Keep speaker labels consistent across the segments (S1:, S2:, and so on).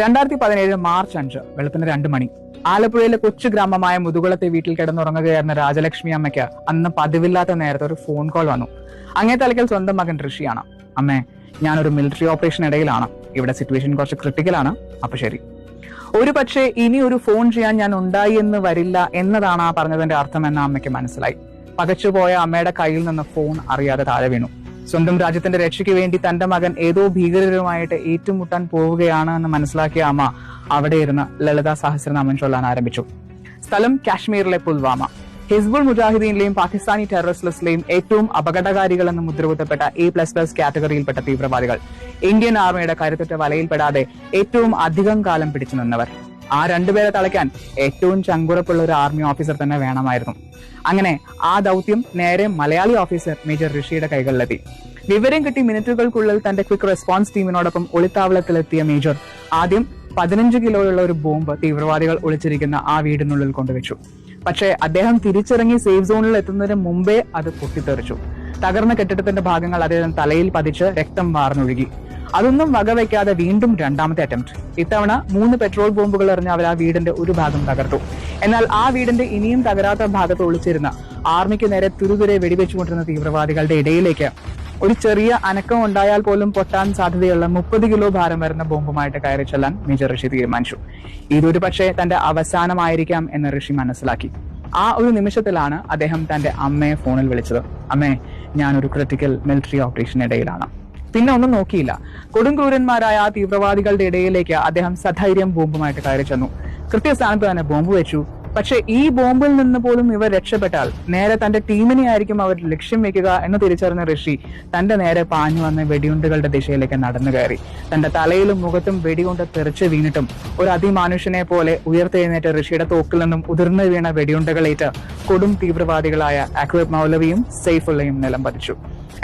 S1: രണ്ടായിരത്തി പതിനേഴ് മാർച്ച് അഞ്ച് വെളുപ്പിന് രണ്ട് മണി. ആലപ്പുഴയിലെ കൊച്ചു ഗ്രാമമായ മുതുകുളത്തെ വീട്ടിൽ കിടന്നുറങ്ങുകയായിരുന്ന രാജലക്ഷ്മി അമ്മയ്ക്ക് അന്ന് പതിവില്ലാത്ത നേരത്തെ ഒരു ഫോൺ കോൾ വന്നു. അങ്ങേ തലയ്ക്കൽ സ്വന്തം മകൻ ഋഷിയാണ്. അമ്മേ ഞാനൊരു മിലിറ്ററി ഓപ്പറേഷൻ ഇടയിലാണ്. ഇവിടെ സിറ്റുവേഷൻ കുറച്ച് ക്രിട്ടിക്കലാണ് അപ്പൊ ശരി. ഒരു പക്ഷേ ഇനി ഒരു ഫോൺ ചെയ്യാൻ ഞാൻ ഉണ്ടായി എന്ന് വരില്ല എന്നതാണ് ആ പറഞ്ഞതിന്റെ അർത്ഥം എന്ന് അമ്മയ്ക്ക് മനസ്സിലായി. പകച്ചുപോയ അമ്മയുടെ കയ്യിൽ നിന്ന് ഫോൺ അറിയാതെ താഴെ വീണു. സ്വന്തം രാജ്യത്തിന്റെ രക്ഷയ്ക്ക് വേണ്ടി തന്റെ മകൻ ഏതോ ഭീകരരുമായിട്ട് ഏറ്റുമുട്ടാൻ പോവുകയാണ് എന്ന് മനസ്സിലാക്കിയ അമ്മ അവിടെ ഇരുന്ന് ലളിത സഹസ്രനാമം ചൊല്ലാൻ ആരംഭിച്ചു. സ്ഥലം കാശ്മീരിലെ പുൽവാമ. ഹിസ്ബുൾ മുജാഹിദീനിലെയും പാകിസ്ഥാനി ടെററിസ്റ്റിലെയും ഏറ്റവും അപകടകാരികൾ എന്ന് മുദ്രകുത്തപ്പെട്ട എ പ്ലസ് പ്ലസ് കാറ്റഗറിയിൽപ്പെട്ട തീവ്രവാദികൾ. ഇന്ത്യൻ ആർമിയുടെ കരുത്തുറ്റ വലയിൽപ്പെടാതെ ഏറ്റവും അധികം കാലം പിടിച്ചു നിന്നവർ. ആ രണ്ടുപേരെ തളയ്ക്കാൻ ഏറ്റവും ചങ്കുറപ്പുള്ള ഒരു ആർമി ഓഫീസർ തന്നെ വേണമായിരുന്നു. അങ്ങനെ ആ ദൗത്യം നേരെ മലയാളി ഓഫീസർ മേജർ ഋഷിയുടെ കൈകളിലെത്തി. വിവരം കിട്ടി മിനിറ്റുകൾക്കുള്ളിൽ തന്റെ ക്വിക്ക് റെസ്പോൺസ് ടീമിനോടൊപ്പം ഒളിത്താവളത്തിലെത്തിയ മേജർ ആദ്യം പതിനഞ്ച് കിലോയുള്ള ഒരു ബോംബ് തീവ്രവാദികൾ ഒളിച്ചിരിക്കുന്ന ആ വീടിനുള്ളിൽ കൊണ്ടുവച്ചു. പക്ഷേ അദ്ദേഹം തിരിച്ചിറങ്ങി സേഫ് സോണിൽ എത്തുന്നതിന് മുമ്പേ അത് പൊട്ടിത്തെറിച്ചു. തകർന്ന കെട്ടിടത്തിന്റെ ഭാഗങ്ങൾ അദ്ദേഹം തലയിൽ പതിച്ച് രക്തം വാർന്നൊഴുകി. അതൊന്നും വകവയ്ക്കാതെ വീണ്ടും രണ്ടാമത്തെ അറ്റംപ്റ്റ് ഇത്തവണ മൂന്ന് പെട്രോൾ ബോംബുകൾ എറിഞ്ഞ് അവർ ആ വീടിന്റെ ഒരു ഭാഗം തകർത്തു. എന്നാൽ ആ വീടിന്റെ ഇനിയും തകരാത്ത ഭാഗത്ത് ഒളിച്ചിരുന്ന ആർമിക്ക് നേരെ തുരുതുരെ വെടിവെച്ചുകൊണ്ടിരുന്ന തീവ്രവാദികളുടെ ഇടയിലേക്ക് ഒരു ചെറിയ അനക്കം ഉണ്ടായാൽ പോലും പൊട്ടാൻ സാധ്യതയുള്ള മുപ്പത് കിലോ ഭാരം വരുന്ന ബോംബുമായിട്ട് കയറി ചെല്ലാൻ മേജർ ഋഷി തീരുമാനിച്ചു. ഇതൊരു പക്ഷേ തന്റെ അവസാനമായിരിക്കാം എന്ന് ഋഷി മനസ്സിലാക്കി. ആ ഒരു നിമിഷത്തിലാണ് അദ്ദേഹം തന്റെ അമ്മയെ ഫോണിൽ വിളിച്ചത്. അമ്മേ ഞാൻ ഒരു ക്രിട്ടിക്കൽ മിലിറ്ററി ഓപ്പറേഷൻ ഇടയിലാണ്. പിന്നെ ഒന്നും നോക്കിയില്ല. കൊടുംക്രൂരന്മാരായ ആ തീവ്രവാദികളുടെ ഇടയിലേക്ക് അദ്ദേഹം സധൈര്യം ബോംബുമായിട്ട് കയറി ചെന്നു. കൃത്യസ്ഥാനത്ത് തന്നെ ബോംബ് വെച്ചു. പക്ഷേ ഈ ബോംബിൽ നിന്ന് പോലും ഇവർ രക്ഷപ്പെട്ടാൽ നേരെ തന്റെ ടീമിനെ ആയിരിക്കും അവർ ലക്ഷ്യം വെക്കുക എന്ന് തിരിച്ചറിഞ്ഞ ഋഷി തന്റെ നേരെ പാഞ്ഞു വന്ന വെടിയുണ്ടുകളുടെ ദിശയിലേക്ക് നടന്നു കയറി. തന്റെ തലയിലും മുഖത്തും വെടികൊണ്ട് തെറിച്ച് വീണിട്ടും ഒരു അതിമാനുഷ്യനെ പോലെ ഉയർത്തെഴുന്നേറ്റ ഋഷിയുടെ തോക്കിൽ നിന്നും ഉതിർന്നു വീണ വെടിയുണ്ടകളേറ്റ് കൊടും തീവ്രവാദികളായ അക്വബ് മൗലവിയും സെയ്ഫുള്ളയും നിലം പതിച്ചു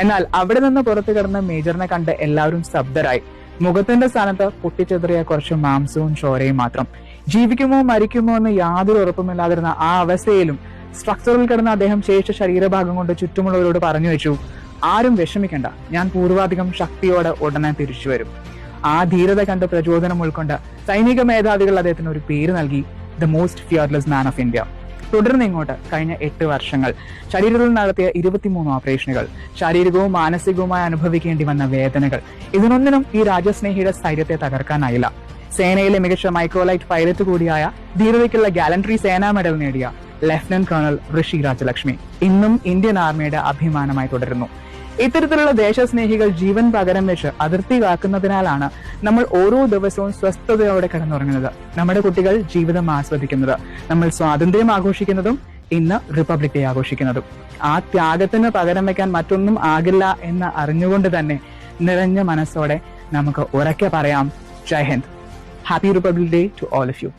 S1: എന്നാൽ അവിടെ നിന്ന് പുറത്തു കിടന്ന മേജറിനെ കണ്ട് എല്ലാവരും സ്തബ്ധരായി. മുഖത്തിന്റെ സ്ഥാനത്ത് പൊട്ടിച്ചെതറിയ കുറച്ച് മാംസവും ചോരയും മാത്രം. ജീവിക്കുമോ മരിക്കുമോ എന്ന് യാതൊരു ഉറപ്പുമില്ലാതിരുന്ന ആ അവസ്ഥയിലും സ്ട്രക്ചറിൽ കിടന്ന അദ്ദേഹം ശേഷ ശരീരഭാഗം കൊണ്ട് ചുറ്റുമുള്ളവരോട് പറഞ്ഞു വെച്ചു ആരും വിഷമിക്കണ്ട ഞാൻ പൂർവാധികം ശക്തിയോടെ ഉടനെ തിരിച്ചു വരും. ആ ധീരത കണ്ട് പ്രചോദനം ഉൾക്കൊണ്ട് സൈനിക മേധാവികൾ അദ്ദേഹത്തിന് ഒരു പേര് നൽകി the most fearless man of India തുടർന്ന് ഇങ്ങോട്ട് കഴിഞ്ഞ എട്ട് വർഷങ്ങൾ. ശരീരത്തിൽ നടത്തിയ ഇരുപത്തിമൂന്ന് ഓപ്പറേഷനുകൾ ശാരീരികവും മാനസികവുമായി അനുഭവിക്കേണ്ടി വന്ന വേദനകൾ. ഇതിനൊന്നിനും ഈ രാജ്യസ്നേഹിയുടെ സ്ഥൈര്യത്തെ തകർക്കാനായില്ല. സേനയിലെ മികച്ച മൈക്രോലൈറ്റ് പൈലറ്റ് കൂടിയായ ധീരതയ്ക്കുള്ള ഗാലൻട്രി സേനാ മെഡൽ നേടിയ ലഫ്റ്റനന്റ് കേണൽ ഋഷി രാജലക്ഷ്മി ഇന്നും ഇന്ത്യൻ ആർമിയുടെ അഭിമാനമായി തുടരുന്നു. ഇത്തരത്തിലുള്ള ദേശസ്നേഹികൾ ജീവൻ പകരം വെച്ച് അതിർത്തി കാക്കുന്നതിനാലാണ് നമ്മൾ ഓരോ ദിവസവും സ്വസ്ഥതയോടെ കടന്നുറങ്ങുന്നത്. നമ്മുടെ കുട്ടികൾ ജീവിതം ആസ്വദിക്കുന്നത്. നമ്മൾ സ്വാതന്ത്ര്യം ആഘോഷിക്കുന്നതും ഇന്ന് റിപ്പബ്ലിക് ഡേ ആഘോഷിക്കുന്നതും. ആ ത്യാഗത്തിന് പകരം വെക്കാൻ മറ്റൊന്നും ആകില്ല എന്ന് അറിഞ്ഞുകൊണ്ട് തന്നെ നിറഞ്ഞ മനസ്സോടെ നമുക്ക് ഉറക്കെ പറയാം. Jai Hind. Happy republic day to all of you.